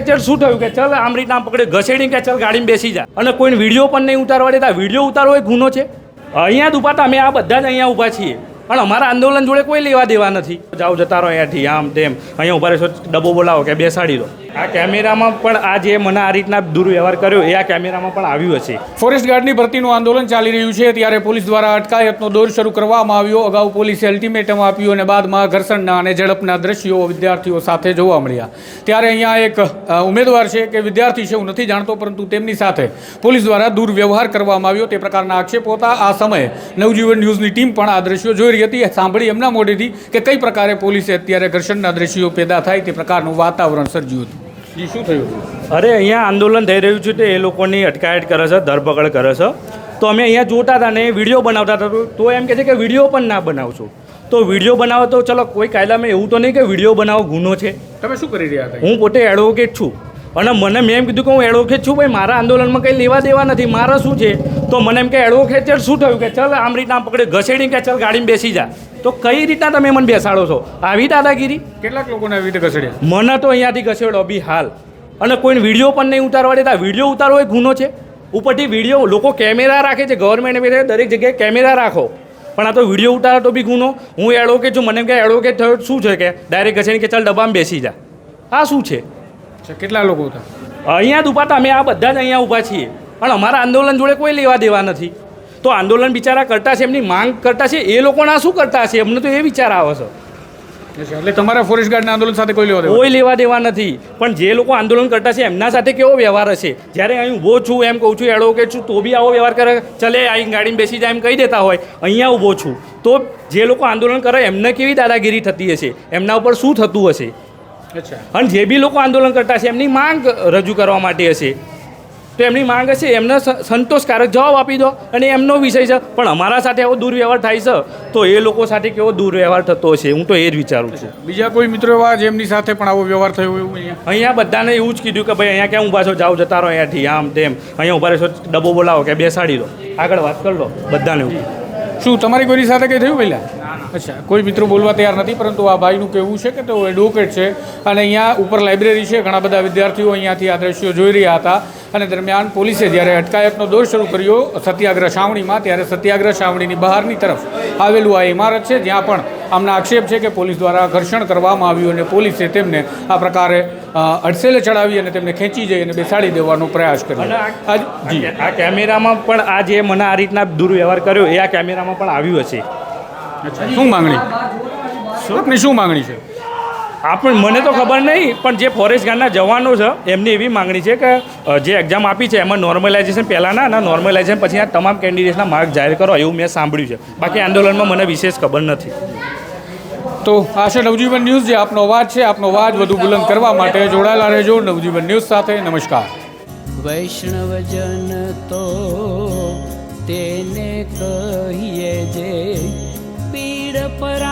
ચાલ શું થયું કે ચાલ આમ રીતના પકડે ઘસેડી કે ચાલ ગાડીમાં બેસી જા. અને કોઈ વીડિયો પણ નહીં ઉતારવા દેતા. વીડિયો ઉતારવો એ ગુનો છે. અહીંયા જ હતા. અમે આ બધા જ અહીંયા ઊભા છીએ. પણ અમારા આંદોલન જોડે કોઈ લેવા દેવા નથી. જાઓ જતા રહો અહીંયાથી, આમ તેમ. અહીંયા ઊભા રહેશો, ડબ્બો બોલાવો કે બેસાડી દો. આ કેમેરામાં પણ આ જે મને આ રીતના દુર્વ્યવહાર કર્યો, એ આ કેમેરામાં પણ આવ્યું હશે. ફોરેસ્ટ ગાર્ડની ભરતીનું આંદોલન ચાલી રહ્યું છે, ત્યારે પોલીસ દ્વારા અટકાયતનો દોર શરૂ કરવામાં આવ્યો. અગાઉ પોલીસે અલ્ટિમેટમ આપ્યું અને બાદમાં ઘર્ષણના અને ઝડપના દ્રશ્યો વિદ્યાર્થીઓ સાથે જોવા મળ્યા. ત્યારે અહીંયા એક ઉમેદવાર છે કે વિદ્યાર્થી છે, હું નથી જાણતો, પરંતુ તેમની સાથે પોલીસ દ્વારા દુર્વ્યવહાર કરવામાં આવ્યો. તે પ્રકારના આક્ષેપો હતા. આ સમયે નવજીવન ન્યૂઝની ટીમ પણ આ દ્રશ્યો જોઈ રહી હતી. સાંભળી એમના મોઢેથી કે કઈ પ્રકારે પોલીસે અત્યારે ઘર્ષણના દ્રશ્યો પેદા થાય તે પ્રકારનું વાતાવરણ સર્જ્યું હતું. શું થયું? અરે અહીંયા આંદોલન થઈ રહ્યું છે તે એ લોકોની અટકાયત કરે છે ધરપકડ કરે છે. તો અમે અહીંયા જોતા હતા ને વીડિયો બનાવતા હતા. તો- એમ કહે છે કે વીડિયો પણ ના બનાવશો. તો વીડિયો બનાવો તો ચલો કોઈ કાયદામાં એવું તો નહીં કે વીડિયો બનાવો ગુનો છે. તમે શું કરી રહ્યા હતા? હું પોતે એડવોકેટ છું. અને મને મેં એમ કીધું કે હું એડવોકેટ છું ભાઈ મારા આંદોલનમાં કંઈ લેવા દેવા નથી મારા શું છે? તો મને એમ કે એડવોકેટ શું થયું? કે ચાલ આમ રીતના પકડે ઘસેડી કે ચાલ ગાડીમાં બેસી જા. તો કઈ રીતના તમે મને બેસાડો છો? આવી દાદાગીરી? કેટલાક લોકોને આવી રીતે ઘસડ્યા? મને તો અહીંયાથી ઘસેડો બી હાલ. અને કોઈ વીડિયો પણ નહીં ઉતારવા દેતા. વીડિયો ઉતારવો એ ગુનો છે. ઉપરથી વીડિયો લોકો કેમેરા રાખે છે ગવર્મેન્ટ દરેક જગ્યાએ કેમેરા રાખો. પણ આ તો વીડિયો ઉતારો તો બી ગુનો. હું એડવોકેટ છું મને એમ કે એડવોકેટ થયો શું છે કે ડાયરેક્ટ ઘસેડી કે ચાલ ડબ્બામાં બેસી જા. આ શું છે? કેટલા લોકો હતા? અહીંયા જ ઊભા હતા. અમે આ બધા જ અહીંયા ઊભા છીએ. પણ અમારા આંદોલન જોડે કોઈ લેવા દેવા નથી. તો આંદોલન બિચારા કરતા છે એમની માંગ કરતા છે એ લોકોના શું કરતા હશે? અમને તો એ વિચાર આવે છે. એટલે તમારા ફોરેસ્ટ ગાર્ડના આંદોલન સાથે કોઈ લેવા દેવા કોઈ લેવા દેવા નથી. પણ જે લોકો આંદોલન કરતા છે એમના સાથે કેવો વ્યવહાર હશે? જ્યારે અહીં ઊભો છું એમ કહું છું એડવોકેટ છું. તો બી આવો વ્યવહાર કરે ચલે અહીં ગાડીમાં બેસી જાય એમ કહી દેતા હોય. અહીંયા ઊભો છું. તો જે લોકો આંદોલન કરે એમને કેવી દાદાગીરી થતી હશે? એમના ઉપર શું થતું હશે? અચ્છા. અને જે બી લોકો આંદોલન કરતા છે એમની માંગ રજૂ કરવા માટે હશે. તો એમની માંગ હશે એમને સંતોષકારક જવાબ આપી દો અને એમનો વિષય છે. પણ અમારા સાથે આવો દુર્વ્યવહાર થાય છે તો એ લોકો સાથે કેવો દુર્વ્યવહાર થતો હશે હું તો એ જ વિચારું છું. બીજા કોઈ મિત્રો એવા જેમની સાથે પણ આવો વ્યવહાર થયો એવું અહીંયા? અહીંયા બધાને એવું જ કીધું કે ભાઈ અહીંયા ક્યાં ઊભા છો? જાઓ જતા રહો અહીંયાથી આમ તેમ. અહીંયા ઊભા રહેશો ડબ્બો બોલાવો કે બેસાડી દો. આગળ વાત કરી લો બધાને શું તમારી કોઈની સાથે કંઈ થયું પહેલાં? અચ્છા કોઈ મિત્રો બોલવા તૈયાર નથી પરંતુ આ ભાઈનું કહેવું છે કે તેઓ એડવોકેટ છે. અને અહીંયા ઉપર લાઇબ્રેરી છે ઘણા બધા વિદ્યાર્થીઓ અહીંયાથી આ દ્રશ્યો જોઈ રહ્યા હતા. અને દરમિયાન પોલીસે જ્યારે અટકાયતનો દોર શરૂ કર્યો સત્યાગ્રહ છાવણીમાં ત્યારે સત્યાગ્રહ છાવણીની બહારની તરફ આવેલું આ ઇમારત છે જ્યાં પણ આમના આક્ષેપ છે કે પોલીસ દ્વારા ઘર્ષણ કરવામાં આવ્યું અને પોલીસે તેમને આ પ્રકારે અડસેલે ચડાવી અને તેમને ખેંચી જઈ અને બેસાડી દેવાનો પ્રયાસ કર્યો. અને આજ જી. આ કેમેરામાં પણ આ જે મને આ રીતના દુર્વ્યવહાર કર્યો એ આ કેમેરામાં પણ આવ્યું હશે. અચ્છા શું માંગણી? આપની શું માંગણી છે? આપણ મને તો ખબર નહીં પણ જે ફોરેસ્ટ ગાર્ડના જવાનો છે એમની એવી માંગણી છે કે જે એક્ઝામ આપી છે એમાં નોર્મલાઇઝેશન પહેલાંના અને નોર્મલાઇઝેશન પછીના તમામ કેન્ડિડેટ્સના માર્ક જાહેર કરો એવું મેં સાંભળ્યું છે. બાકી આંદોલનમાં મને વિશેષ ખબર નથી. તો આ છે નવજીવન ન્યૂઝ જે આપનો અવાજ છે આપનો અવાજ વધુ બુલંદ કરવા માટે જોડાયેલા રહેજો નવજીવન ન્યૂઝ સાથે નમસ્કાર. વૈષ્ણવજન તો તેને કહીએ જે પીડ પરા